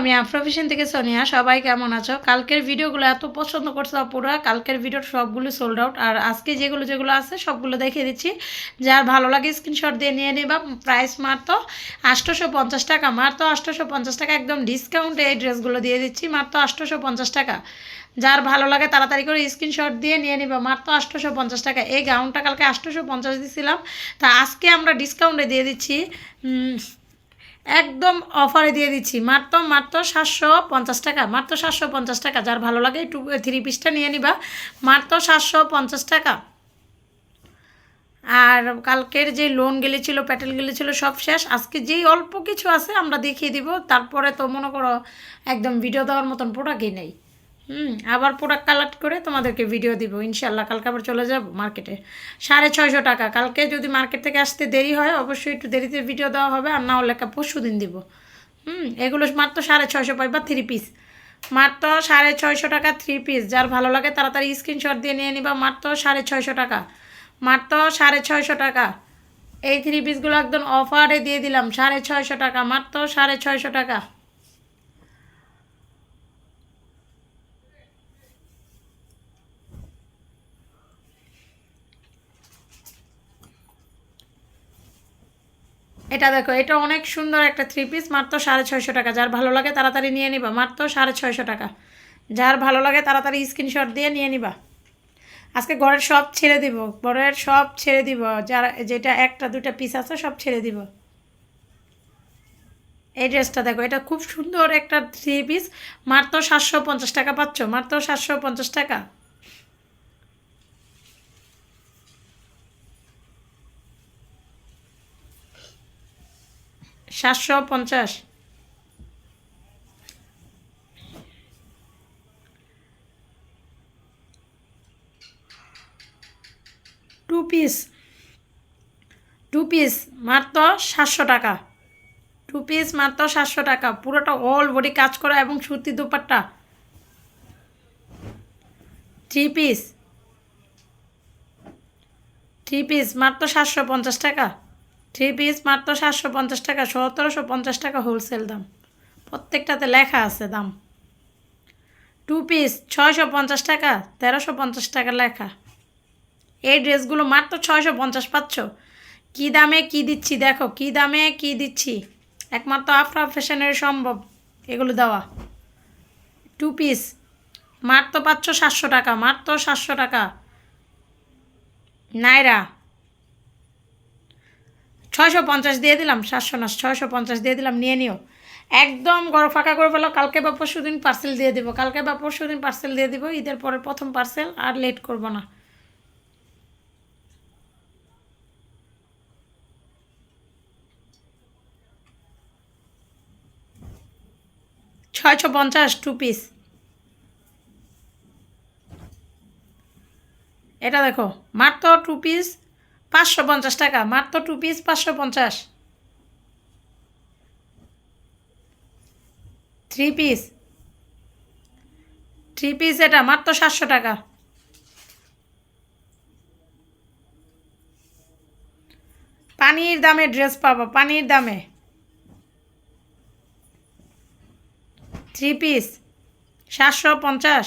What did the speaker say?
আমি আফ্রোফেশন থেকে সোনিয়া। সবাই কেমন আছো? কালকের ভিডিওগুলো এত পছন্দ করছে পুরো কালকের ভিডিওর সবগুলো সোল্ড আউট আর আজকে যেগুলো যেগুলো আছে সবগুলো দেখিয়ে দিচ্ছি। যার ভালো লাগে স্ক্রিনশট দিয়ে নিয়ে নিবা প্রাইস মাত্র আটশোশো পঞ্চাশ টাকা। মাত্র আটশোশো পঞ্চাশ টাকা একদম ডিসকাউন্টে এই ড্রেসগুলো দিয়ে দিচ্ছি, মাত্র আটশোশো পঞ্চাশ টাকা। যার ভালো লাগে তাড়াতাড়ি করে স্ক্রিনশট দিয়ে নিয়ে নিবা, মাত্র আটশোশো পঞ্চাশ টাকা। এই গাউনটা কালকে আটশোশো পঞ্চাশ দিয়েছিলাম তা আজকে আমরা ডিসকাউন্টে দিয়ে দিচ্ছি একদম অফারে দিয়ে দিচ্ছি। মাত্র মাত্র সাতশো পঞ্চাশ টাকা, মাত্র সাতশো পঞ্চাশ টাকা। যার ভালো লাগে একটু থ্রি পিসটা নিয়ে নিবা। মাত্র সাতশো পঞ্চাশ টাকা। আর কালকের যে লোন গেলেছিল প্যাটেল গেলেছিল, সব শেষ। আজকে যেই অল্প কিছু আছে আমরা দেখিয়ে দিব। তারপরে তো মনে করো একদম ভিডিও দেওয়ার মতন প্রোডাক্টই নেই। হুম, আবার প্রোডাক্ট কালেক্ট করে তোমাদেরকে ভিডিও দিব। ইনশাল্লাহ কালকে আবার চলে যাব মার্কেটে সাড়ে ছয়শো টাকা। কালকে যদি মার্কেট থেকে আসতে দেরি হয়, অবশ্যই একটু দেরিতে ভিডিও দেওয়া হবে, আর না হলে পরশু দিন দিব। হুম, এগুলো মাত্র সাড়ে ছয়শো পাইবা থ্রি পিস মাত্র সাড়ে ছয়শো টাকা থ্রি পিস যার ভালো লাগে তাড়াতাড়ি স্ক্রিনশট দিয়ে নিয়ে নিবা। মাত্র সাড়ে ছয়শো টাকা। মাত্র সাড়ে ছয়শো টাকা। এই থ্রি পিসগুলো একদম অফারে দিয়ে দিলাম। সাড়ে ছয়শো টাকা। মাত্র সাড়ে ছয়শো টাকা। এটা দেখো, এটা অনেক সুন্দর একটা থ্রি পিস মাত্র সাড়ে ছয়শো টাকা। যার ভালো লাগে তাড়াতাড়ি নিয়ে নিবা, মাত্র সাড়ে ছয়শো টাকা। যার ভালো লাগে তাড়াতাড়ি স্ক্রিনশট দিয়ে নিয়ে নিবা। আজকে ঘরের সব ছেড়ে দিব, ঘরের সব ছেড়ে দিব, যারা যেটা একটা দুটা পিস আছে, সব ছেড়ে দিব। এই ড্রেসটা দেখো, এটা খুব সুন্দর একটা থ্রি পিস মাত্র সাতশো পঞ্চাশ টাকা পাচ্ছ, মাত্র সাতশো পঞ্চাশ টাকা। সাতশো পঞ্চাশ। টু পিস টু পিস মাত্র সাতশো টাকা। টু পিস মাত্র সাতশো টাকা। পুরোটা অল বডি কাজ করা এবং সুতি dupatta. Three piece three piece মাত্র সাতশো পঞ্চাশ টাকা। থ্রি পিস মাত্র সাতশো পঞ্চাশ টাকা, সতেরোশো পঞ্চাশ টাকা হোলসেল দাম। প্রত্যেকটাতে লেখা আছে দাম। টু পিস ছয়শো পঞ্চাশ টাকা, তেরোশো পঞ্চাশ টাকা লেখা। এই ড্রেসগুলো মাত্র ছয়শো পঞ্চাশ পাচ্ছ? কী দামে কি দিচ্ছি দেখো, কী দামে কি দিচ্ছি? একমাত্র আফরা ফ্যাশনের সম্ভব এগুলো দেওয়া। টু পিস মাত্র পাচ্ছ সাতশো টাকা, মাত্র সাতশো টাকা। নাইরা ছয়শো পঞ্চাশ দিয়ে দিলাম, সাতশো না, ছয়শো পঞ্চাশ দিয়ে দিলাম, নিয়ে নিও। একদম গড় ফাঁকা করে ফেলো, কালকে বা পরশু দিন পার্সেল দিয়ে দিব। কালকে বা পরশু দিন পার্সেল দিয়ে দিব, ঈদের পরে প্রথম পার্সেল আর লেট করব না। ছয়শো পঞ্চাশ টু পিস এটা দেখো, মাত্র টু পিস পাঁচশো পঞ্চাশ টাকা, মাত্র টু পিস পাঁচশো পঞ্চাশ। থ্রি পিস থ্রি পিস এটা মাত্র সাতশো টাকা। পানির দামে ড্রেস পাবো, পানির দামে। থ্রি পিস সাতশো পঞ্চাশ।